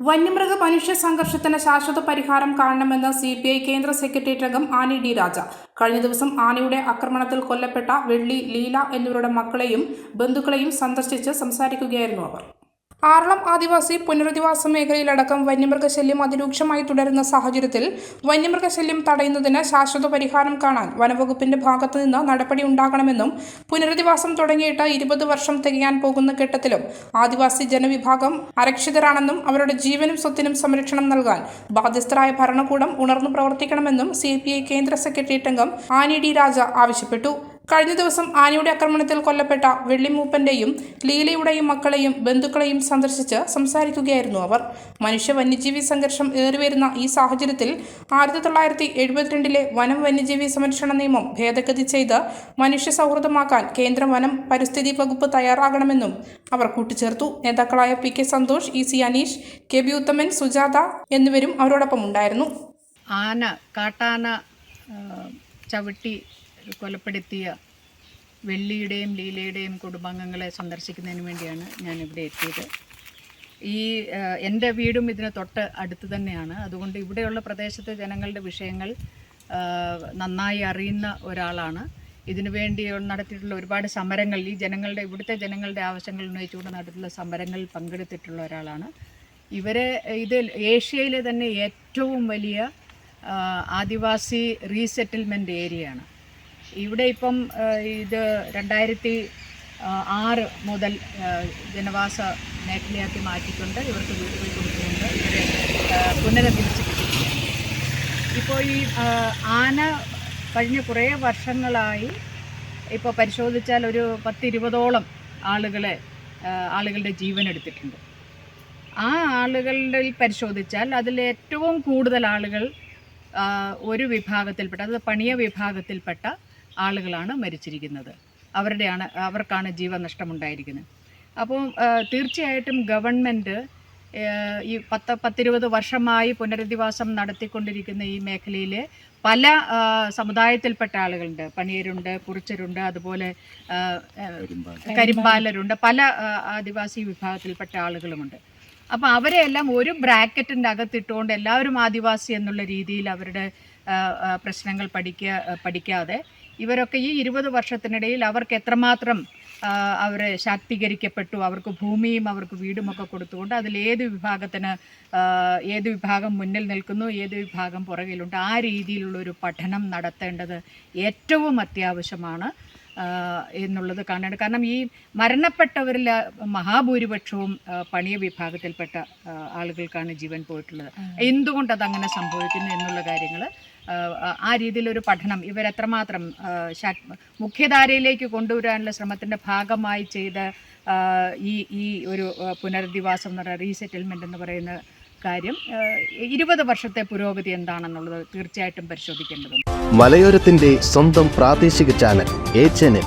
വന്യമൃഗ മനുഷ്യ സംഘർഷത്തിന് ശാശ്വത പരിഹാരം കാണണമെന്ന് സി പി ഐ കേന്ദ്ര സെക്രട്ടേറിയറ്റ് അംഗം ആനി ഡി രാജ. കഴിഞ്ഞ ദിവസം ആനയുടെ ആക്രമണത്തിൽ കൊല്ലപ്പെട്ട വെള്ളി ലീല എന്നിവരുടെ മക്കളെയും ബന്ധുക്കളെയും സന്ദർശിച്ച് സംസാരിക്കുകയായിരുന്നു അവർ. ആറളം ആദിവാസി പുനരധിവാസ മേഖലയിലടക്കം വന്യമൃഗശല്യം അതിരൂക്ഷമായി തുടരുന്ന സാഹചര്യത്തിൽ വന്യമൃഗശല്യം തടയുന്നതിന് ശാശ്വത പരിഹാരം കാണാൻ വനവകുപ്പിന്റെ ഭാഗത്തു നിന്ന് നടപടി ഉണ്ടാകണമെന്നും പുനരധിവാസം തുടങ്ങിയിട്ട് ഇരുപത് വർഷം തികയാൻ പോകുന്ന ഘട്ടത്തിലും ആദിവാസി ജനവിഭാഗം അരക്ഷിതരാണെന്നും അവരുടെ ജീവനും സ്വത്തിനും സംരക്ഷണം നൽകാൻ ബാധ്യസ്ഥരായ ഭരണകൂടം ഉണർന്നു പ്രവർത്തിക്കണമെന്നും സി കേന്ദ്ര സെക്രട്ടേറിയറ്റ് അംഗം ആനി ഡി രാജ ആവശ്യപ്പെട്ടു. കഴിഞ്ഞ ദിവസം ആനയുടെ ആക്രമണത്തിൽ കൊല്ലപ്പെട്ട വെള്ളിമൂപ്പന്റെയും ലീലയുടെയും മക്കളെയും ബന്ധുക്കളെയും സന്ദർശിച്ച് സംസാരിക്കുകയായിരുന്നു അവർ. മനുഷ്യ വന്യജീവി സംഘർഷം ഏറിവരുന്ന ഈ സാഹചര്യത്തിൽ ആയിരത്തി തൊള്ളായിരത്തി എഴുപത്തിരണ്ടിലെ വനം വന്യജീവി സംരക്ഷണ നിയമം ഭേദഗതി ചെയ്ത് മനുഷ്യ സൗഹൃദമാക്കാൻ കേന്ദ്ര വനം പരിസ്ഥിതി വകുപ്പ് തയ്യാറാകണമെന്നും അവർ കൂട്ടിച്ചേർത്തു. നേതാക്കളായ P K Santhosh E C Aneesh K B Uthaman Sujatha എന്നിവരും അവരോടൊപ്പം ഉണ്ടായിരുന്നു. ആന കാട്ടാന ചവിട്ടി കൊലപ്പെടുത്തിയ വെള്ളിയുടെയും ലീലയുടെയും കുടുംബാംഗങ്ങളെ സന്ദർശിക്കുന്നതിന് വേണ്ടിയാണ് ഞാൻ ഇവിടെ എത്തിയത്. ഈ എന്റെ വീടും ഇതിന് തൊട്ട് അടുത്ത് തന്നെയാണ്. അതുകൊണ്ട് ഇവിടെയുള്ള പ്രദേശത്തെ ജനങ്ങളുടെ വിഷയങ്ങൾ നന്നായി അറിയുന്ന ഒരാളാണ്. ഇതിനു വേണ്ടി നടത്തിയിട്ടുള്ള ഒരുപാട് സമരങ്ങൾ ഈ ജനങ്ങളുടെ ഇവിടുത്തെ ജനങ്ങളുടെ ആവശ്യങ്ങൾ ഉന്നയിച്ചുകൊണ്ട് നടത്തിയിട്ടുള്ള സമരങ്ങളിൽ പങ്കെടുത്തിട്ടുള്ള ഒരാളാണ്. ഇവരെ ഇത് ഏഷ്യയിലെ തന്നെ ഏറ്റവും വലിയ ആദിവാസി റീസെറ്റിൽമെന്റ് ഏരിയയാണ്. ഇവിടെ ഇപ്പം ഇത് രണ്ടായിരത്തി ആറ് മുതൽ ജനവാസ മേഖലയാക്കി മാറ്റിക്കൊണ്ട് ഇവർക്ക് വീടുകൾ കൊടുത്തുകൊണ്ട് ഇവരെ ആ, ഇപ്പോൾ ഈ ആന കഴിഞ്ഞ കുറേ വർഷങ്ങളായി ഇപ്പോൾ പരിശോധിച്ചാൽ ഒരു പത്തിരുപതോളം ആളുകളെ ആളുകളുടെ ജീവൻ എടുത്തിട്ടുണ്ട് ആ ആളുകളുടെ പരിശോധിച്ചാൽ അതിൽ ഏറ്റവും കൂടുതൽ ആളുകൾ ഒരു വിഭാഗത്തിൽപ്പെട്ട അത് പണിയ വിഭാഗത്തിൽപ്പെട്ട ആളുകളാണ് മരിച്ചിരിക്കുന്നത്. അവരുടെയാണ് അവർക്കാണ് ജീവൻ നഷ്ടമുണ്ടായിരിക്കുന്നത് അപ്പോൾ തീർച്ചയായിട്ടും ഗവൺമെന്റ് ഈ പത്ത് പത്തിരുപത് വർഷമായി പുനരധിവാസം നടത്തിക്കൊണ്ടിരിക്കുന്ന ഈ മേഖലയിൽ പല സമുദായത്തിൽപ്പെട്ട ആളുകളുണ്ട്. പണിയരുണ്ട് കുറിച്ചരുണ്ട് അതുപോലെ കരിമ്പാലരുണ്ട് പല ആദിവാസി വിഭാഗത്തിൽപ്പെട്ട ആളുകളുമുണ്ട്. അപ്പോൾ അവരെയെല്ലാം ഒരു ബ്രാക്കറ്റിന്റെ അകത്തിട്ടുകൊണ്ട് എല്ലാവരും ആദിവാസി എന്നുള്ള രീതിയിൽ അവരുടെ പ്രശ്നങ്ങൾ പഠിക്കുക പഠിക്കാതെ ഇവരൊക്കെ ഈ ഇരുപത് വർഷത്തിനിടയിൽ അവർക്ക് എത്രമാത്രം അവർ അവരെ ശാക്തീകരിക്കപ്പെട്ടു അവർക്ക് ഭൂമിയും അവർക്ക് വീടുമൊക്കെ കൊടുത്തുകൊണ്ട് അതിൽ ഏത് വിഭാഗത്തിന് ഏത് വിഭാഗം മുന്നിൽ നിൽക്കുന്നു ഏത് വിഭാഗം പുറകിലുണ്ട് ആ രീതിയിലുള്ള ഒരു പഠനം നടത്തേണ്ടത് ഏറ്റവും അത്യാവശ്യമാണ് എന്നുള്ളത് കാണേണ്ടത്. കാരണം ഈ മരണപ്പെട്ടവരിൽ മഹാഭൂരിപക്ഷവും പണിയ വിഭാഗത്തിൽപ്പെട്ട ആളുകൾക്കാണ് ജീവൻ പോയിട്ടുള്ളത്. എന്തുകൊണ്ട് അതങ്ങനെ സംഭവിക്കുന്നു എന്നുള്ള കാര്യങ്ങൾ ആ രീതിയിലൊരു പഠനം ഇവരെത്രമാത്രം മുഖ്യധാരയിലേക്ക് കൊണ്ടുവരാനുള്ള ശ്രമത്തിന്റെ ഭാഗമായി ചെയ്ത ഈ ഈ ഒരു പുനരധിവാസം എന്ന് പറയുന്ന റീസെറ്റിൽമെന്റ് എന്ന് പറയുന്ന കാര്യം ഇരുപത് വർഷത്തെ പുരോഗതി എന്താണെന്നുള്ളത് തീർച്ചയായിട്ടും പരിശോധിക്കേണ്ടതുണ്ട്. മലയോരത്തിന്റെ സ്വന്തം പ്രാദേശിക ചാനൽ എ ചാനൽ.